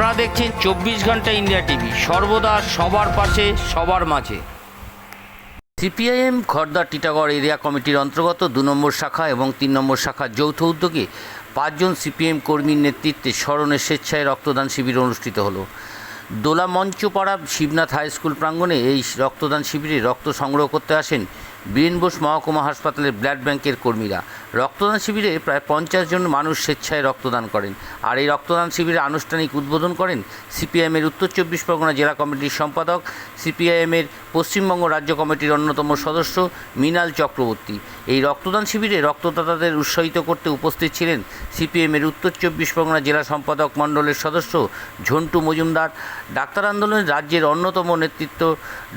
আপনারা দেখছেন চব্বিশ ঘণ্টা ইন্ডিয়া টিভি। সর্বদা সবার পাশে, সবার মাঝে। সিপিআইএম খর্দা টিটাগড় এরিয়া কমিটির অন্তর্গত দু নম্বর শাখা এবং তিন নম্বর শাখার যৌথ উদ্যোগে পাঁচজন সিপিএম কর্মীর নেতৃত্বে স্মরণে স্বেচ্ছায় রক্তদান শিবির অনুষ্ঠিত হলো। দোলা মঞ্চপাড়া শিবনাথ হাই স্কুল প্রাঙ্গণে এই রক্তদান শিবিরে রক্ত সংগ্রহ করতে আসেন বীরেন বোস মহকুমা হাসপাতালের ব্লাড ব্যাংকের কর্মীরা। রক্তদান শিবিরে প্রায় পঞ্চাশ জন মানুষ স্বেচ্ছায় রক্তদান করেন। আর এই রক্তদান শিবিরে আনুষ্ঠানিক উদ্বোধন করেন সিপিআইএমের উত্তর চব্বিশ পরগনা জেলা কমিটির সম্পাদক, সিপিআইএমের পশ্চিমবঙ্গ রাজ্য কমিটির অন্যতম সদস্য মৃণাল চক্রবর্তী। এই রক্তদান শিবিরে রক্তদাতাদের উৎসাহিত করতে উপস্থিত ছিলেন সিপিএমের উত্তর চব্বিশ পরগনা জেলা সম্পাদক মণ্ডলের সদস্য ঝন্টু মজুমদার। ডাক্তার আন্দোলনের রাজ্যের অন্যতম নেতৃত্ব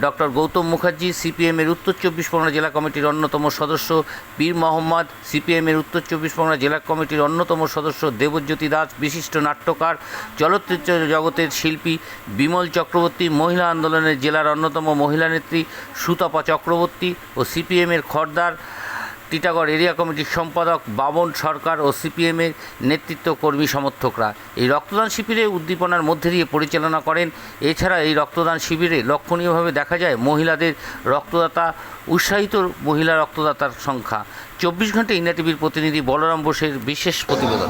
ডক্টর গৌতম মুখার্জি সিপিএমের উত্তর চব্বিশ পরগনা জেলা কমিটির অন্যতম সদস্য পীর মোহাম্মদ, সিপিএমের উত্তর চব্বিশ পরগনা জেলা কমিটির অন্যতম সদস্য দেবজ্যোতি দাস, বিশিষ্ট নাট্যকার, চলচ্চিত্র জগতের শিল্পী বিমল চক্রবর্তী, মহিলা আন্দোলনের জেলার অন্যতম মহিলা নেত্রী সুতপা চক্রবর্তী ও সিপিএমের খর্দার টিটাগড় এরিয়া কমিটির সম্পাদক বাবন সরকার ও সিপিএমের নেতৃত্ব কর্মী সমর্থকরা। এই রক্তদান শিবিরে উদ্দীপনার মধ্যে দিয়ে পরিচালনা করেন। এছাড়া এই রক্তদান শিবিরে লক্ষণীয়ভাবে দেখা যায় মহিলাদের রক্তদাতা, উৎসাহিত মহিলা রক্তদাতার সংখ্যা। চব্বিশ ঘণ্টা ইন্ডিয়া টিভির প্রতিনিধি বলরাম বোসের বিশেষ প্রতিবেদন।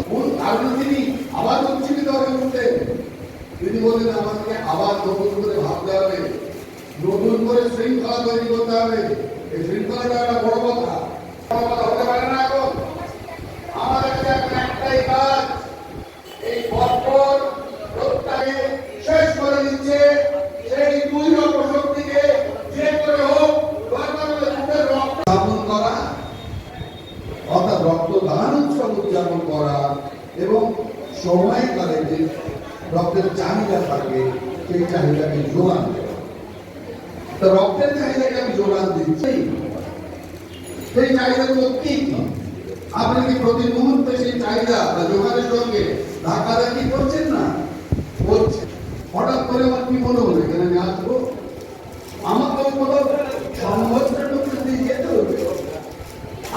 কারণে তিনি আবার উজ্জীবিত হয়ে উঠলেন তিনি বললেন আমাদেরকে আবার নতুন করে ভাবতে হবে। নতুন করে শৃঙ্খলা তৈরি করতে হবে। এই শৃঙ্খলাটা একটা বড় কথা। হতে পারে না এখন। আমাদের এখন একটাই কাজ। এই বর্বর হত্যাকে শেষ করে দিচ্ছে। সেই দুই অপশক্তিকে যে করে হোক রক্ত করা, অর্থাৎ রক্তদান উৎসব উদযাপন করা এবং সময়কালে যে রক্তের চাহিদা থাকে, সেই চাহিদাকে যোগান তো রক্তের চাহিদাকে আমি যোগান দিচ্ছি। সেই চাহিদাগুলো কি? আপনি কি প্রতি মুহূর্তে সেই চাহিদা বা যোগানের সঙ্গে ধাক্কাধাক্কি করছেন না? করছেন। হঠাৎ করে আমার কি মনে হলো? এখানে আমি আসব। আমাকে কোনো সংগঠনের মধ্যে দিয়ে যেতে হবে।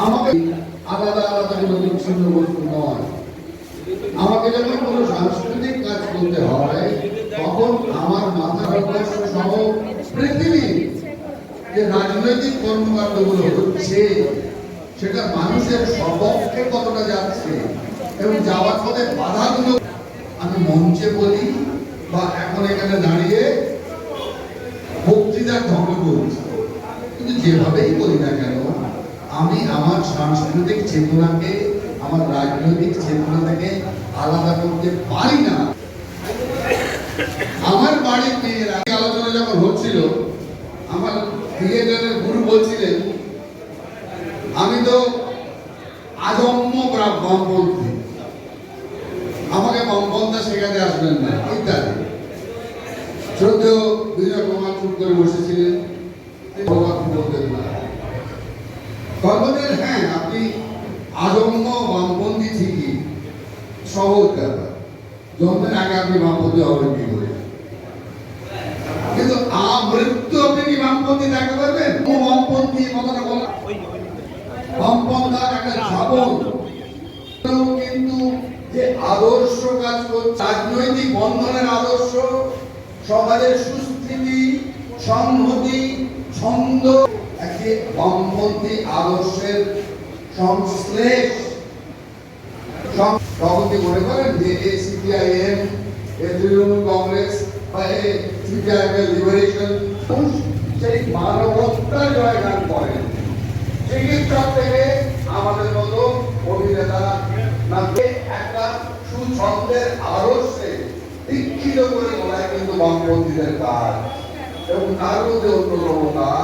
আমাকে আলাদা আলাদা কোনো বিচ্ছিন্ন বস্তু নয়। আমাকে যখন কোনো সাংস্কৃতিক কাজ করতে হয়, তখন আমার মাথা ভারতবর্ষ সহ পৃথিবী যে রাজনৈতিক কর্মকাণ্ডগুলো হচ্ছে, সেটা মানুষের সপক্ষে কতটা যাচ্ছে এবং যাওয়ার পথে বাধাগুলো, আমি মঞ্চে বলি বা এখন এখানে দাঁড়িয়ে বক্তৃতার ঢঙ্গে করছি। কিন্তু যেভাবেই বলি না কেন, আমি আমার সাংস্কৃতিক চেতনাকে আমার রাজনৈতিক চেতনা থেকে আলাদা করতে পারি না। আমার বাড়ির মেয়েরা, এই আলোচনা যখন হচ্ছিল, আমার থিয়েটারের গুরু বলছিলেন, আমি তো আজম্য প্রা- বামপন্থী আমাকে বামপন্থা শেখাতে আসবেন না। ইত্যাদি। শ্রদ্ধেয় বিজয় কুমার চুপ করে বসেছিলেন। বলতেন না সর্বদের হ্যাঁ আপনি আজম্য বামপন্থী ঠিকই। সহজ ব্যাপার জন্মের আগে আপনি বামপন্থী হবেন কি করে? কিন্তু মৃত্যু আপনি কি বামপন্থী দেখাতে পারবেন বামপন্থী কথাটা বলা। বামপন্থার একটা কিন্তু যে আদর্শ কাজ করছে রাজনৈতিক বন্ধনের আদর্শ সমাজের সুস্থিতি, সংহতি, ছন্দ একটি বামপন্থী আদর্শের সংশ্লেষ মনে করেন সিপিআইএম তৃণমূল কংগ্রেস লিবারেশন সেই মানবতা জয়গান করেন। থেকে আমাদের মতো অভিনেতা না একটা সুছন্দের আদর্শে দীক্ষিত করে কিন্তু বামপন্থীদের কাজ এবং তার মধ্যে অন্যতম কাজ